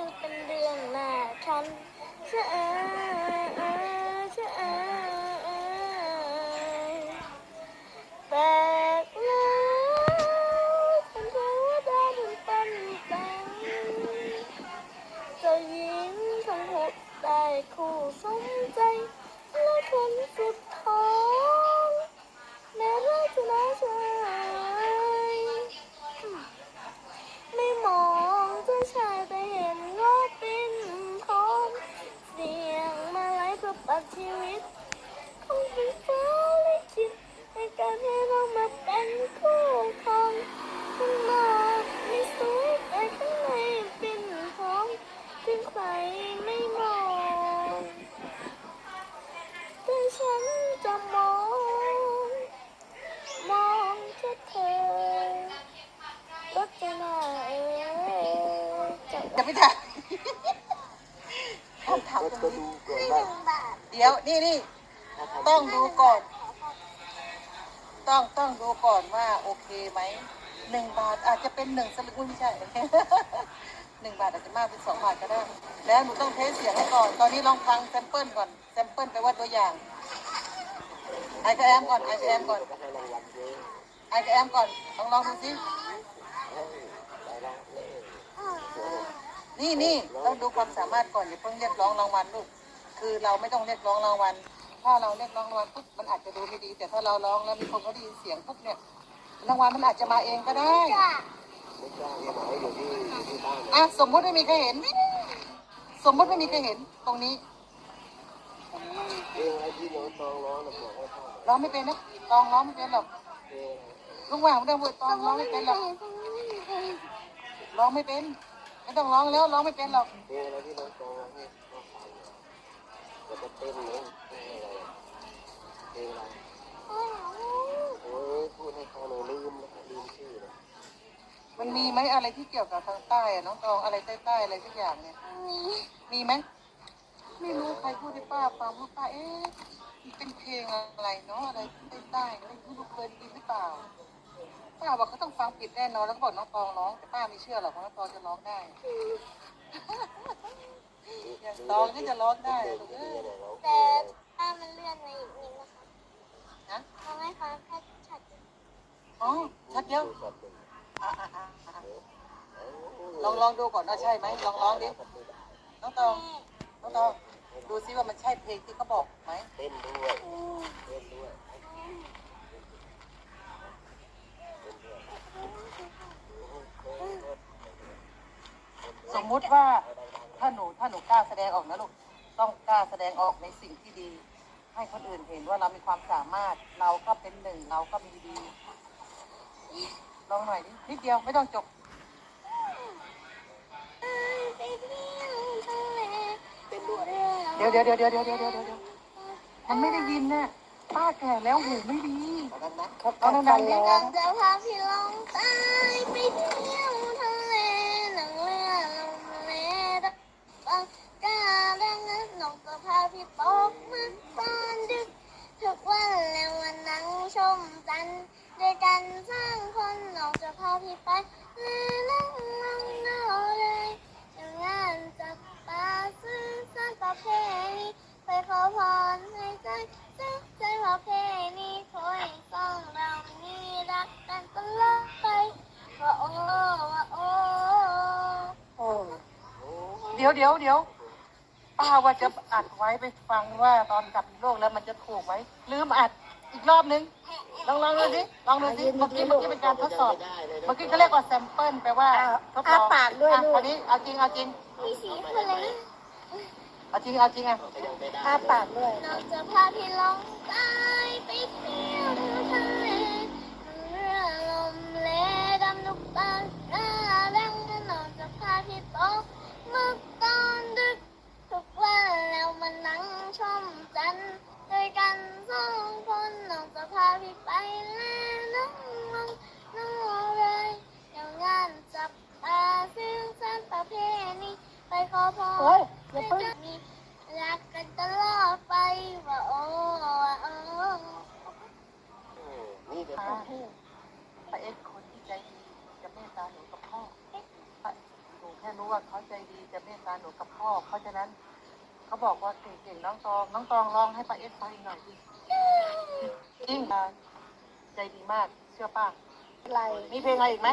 ช่อเป็นเรื่องน่าคันเชะเออเอ จะไม่ถ่ายคำถามก็ตรงดูนี้ก่อนเดี๋ยวนี่นี่ต้องดูก่อน ต้องต้องดูก่อนว่าโอเคไหมหนึ่งบาทอาจจะเป็นหนึ่งสลึงอุ้ยไม่ใช่หนึ่งบาทอาจจะมากเป็นสองบาทก็ได้ แล้วหนูต้องเทสเสียงให้ก่อน ตอนนี้ลองฟังแซมเปิลก่อนแซมเปิลไปลว่าตัวอย่างไอคแอมก่อนไอคแอมก่อนก็ให้รางวัลเยอะไอคแอมก่อนลองลองดูสิ ให้ได้ละเลย นี่นี่ต้องดูความสามารถก่อนอย่าเพิ่งเรียกร้องรางวัลลูกคือเราไม่ต้องเรียกร้องรางวัลถ้าเราเรียกร้องรางวัลปุ๊บมันอาจจะดูไม่ดี แต่ถ้าเราร้องแล้วมีคนเขาได้ยินเสียงปุ๊บเนี่ยรางวัลมันอาจจะมาเองก็ได้ไม่กล้าที่ไหนอยู่ที่อยู่ที่บ้านอะสมมุติไม่มีใครเห็น สมมุติไม่มีใครเห็นตรงนี้ร้องไม่เป็นนะตองร้องไม่เป็นหรอกลุงว่างไม่ต้องพูดตองร้องไม่เป็นหรอกร้องไม่เป็น ไม่ต้องร้องแล้วร้องไม่เป็นหรอกเพลงอะไรที่น้องตองร้องให้พ่อฟังจะจะเต้นเลยเพลงอะไรเพลงอะไรโอ้ยพูดให้เขาเลยลืมนะลืมชื่อเลยมันมีไหมอะไรที่เกี่ยวกับทางใต้อะน้องตองอะไรใต้ๆอะไรทุกอย่างเนี่ย มีไหมไม่รู้ใครพูดให้ป้าฟังว่าป้าเอ๊ะมันเป็นเพลงอะไรเนาะอะไรใต้ๆไม่รู้เคยได้ยินหรือเปล่า ป้าบอกเขาต้องฟังผิดแน่นอนแล้วก็บอกน้องตองร้องแต่ป้าไม่เชื่อหรอกว่าน้องตองจะร้องได้อย่างตองก็จะร้องได้ลูกเอ้ยแต่ถ้ามันเลื่อนมาอีกนิดนะคะนะทำให้ฟังแค่ชัดอ๋อชัดเดียวอะอะอะอะลองลองดูก่อนว่าใช่ไหมลองร้องดิน้องตองน้องตองดูซิว่ามันใช่เพลงที่เขาบอกไหมเต้นด้วยเต้นด้วย มมุติว่าถ้าหนูถ้าหนูกล้าแสดงออกนะลูกต้องกล้าแสดงออกในสิ่งที่ดี ให้คนอื่นเห็นว่าเรามีความสามารถเราก็เป็นหนึ่งเราก็มีดีลองหน่อยดินิดเดียวไม่ต้องจบไปเที่ยวทะเลเป็นเรือเดี๋ยวเดี๋ยวเดี๋ยวเดี๋ยวเดี๋ยวเดี๋ยวเดี๋ยวมันไม่ได้ยินน่ะป้าแก่แล้วหูไม่ดีเอาดังๆดิอยากจะพาพี่ลงใต้ไปเที่ยว งกจะพาพี่ตกมาตอนดึก ทุกวันแล้ววันนั่งชมจันด้วยกันสร้างคนนกจะพาพี่ไปและนั่งลงนอเลยอย่างงานจับปลาซื้อสร้างประเพณีไปขอพรให้ใจเจ้าใจประเพณีคอยสร้างเรานี้รักกันตลอดไปว่าโอ้ว่าโอ้โอ้เดี๋ยวเดี๋ยวเดี๋ยว ป้าว่าจะอัดไว้ไปฟังว่าตอนกลับโลกแล้วมันจะถูกไหมลืมอัดอีกรอบนึงลองลองดูสิลองดูสิเมื่อกี้เมื่อกี้เป็นการทดสอบเมื่อกี้เขาเรียกว่าแซมเปิลแปลว่าทดลองอาปากด้วยอะลูกคราวนี้เอาจริงเอาจริงมีสีคืออะไรนะเอาจริงเอาจริงอะอาปากด้วยเราจะพาพี่ลงใต้ไปเที่ยวทะเลเรือลมเลดำลูกตาหน้าแดงเราจะพาพี่ตกเมื่อ แล้วมันนั่งชมจันด้วยกันสองคนน้องจะพาพี่ไปแล้วน้องน้องน้องเลยเดี๋ยวงานจับตาซึ่งสันประเพณีไปขอพรด้วยกันมีรักกันตลอดไปว่าโอ้โอ้นี่เดี๋ยวพ่อพระเอกคนที่ใจดีจะเมตตาหนูกับพ่อหนูแค่รู้ว่าเขาใจดีจะเมตตาหนูกับพ่อเพราะฉะนั้น เขาบอกว่าเก่งๆน้องตองน้องตองลองให้ป้าเอสฟังหน่อยดิจริงใจดีมากเชื่อป้าอะไรมีเพลงอะไรอีกไหม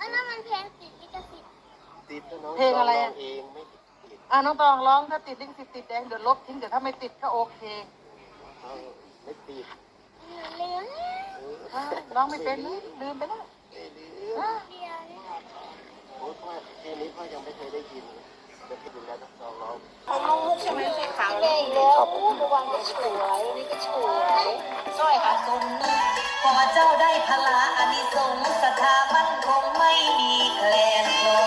อันนั้นมันเพลงติดลิขสิทธิ์ติดน้องเพลงอะไรอะองไม่ติน้องตองร้องถ้าติดลิขสิทธิ์ติดแดงเดี๋ยวลบทิ้งเดี๋ยวถ้าไม่ติดก็โอเคไม่ติดลืมร้องไม่เป็นลืมไปแล้วเดี๋ยวนี้พ่อยังไม่เคยได้ยิน วันสวยนี่ก็สวยสร้อยหาสมพอเจ้าได้พลาอันิสงส์ศรัทธามันคงไม่มีแคลนล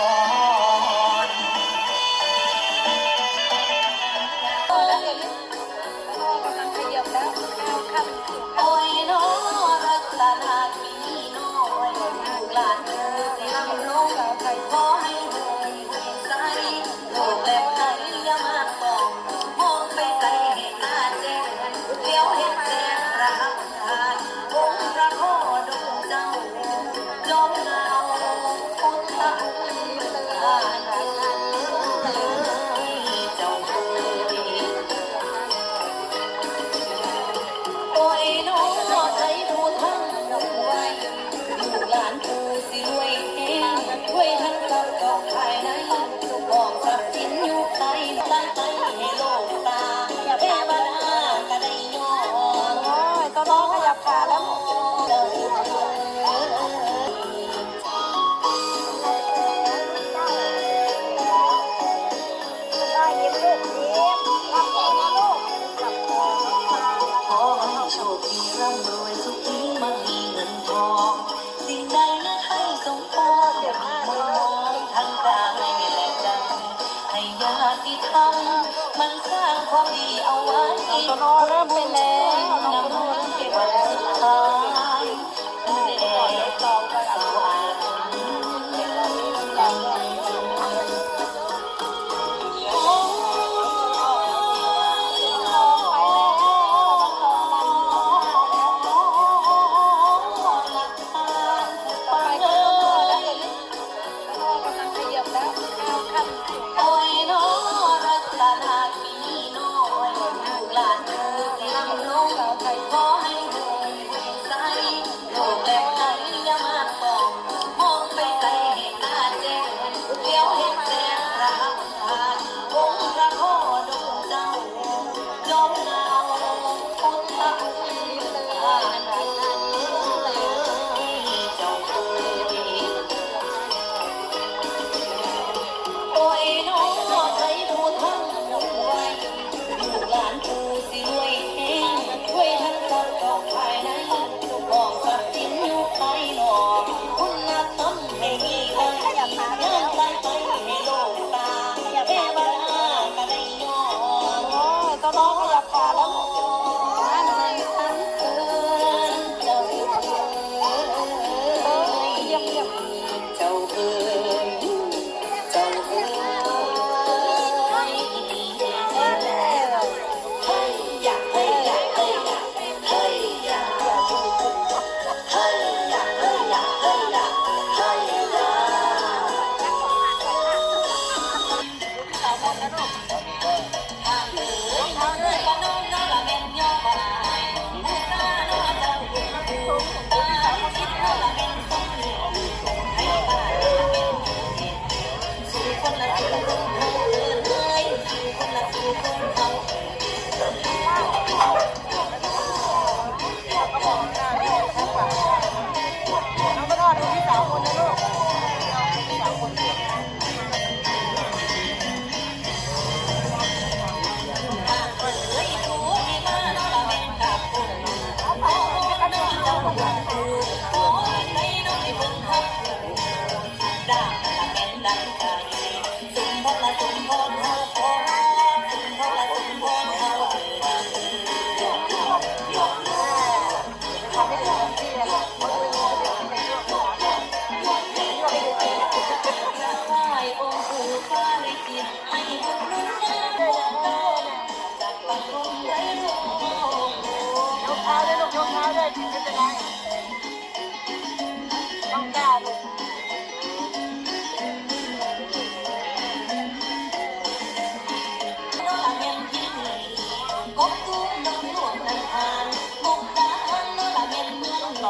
Oh, เจ้าเอ๋ยเจ้าเอ๋ยเฮ้ยเฮ้ยเฮ้ยเฮ้ย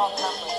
ลย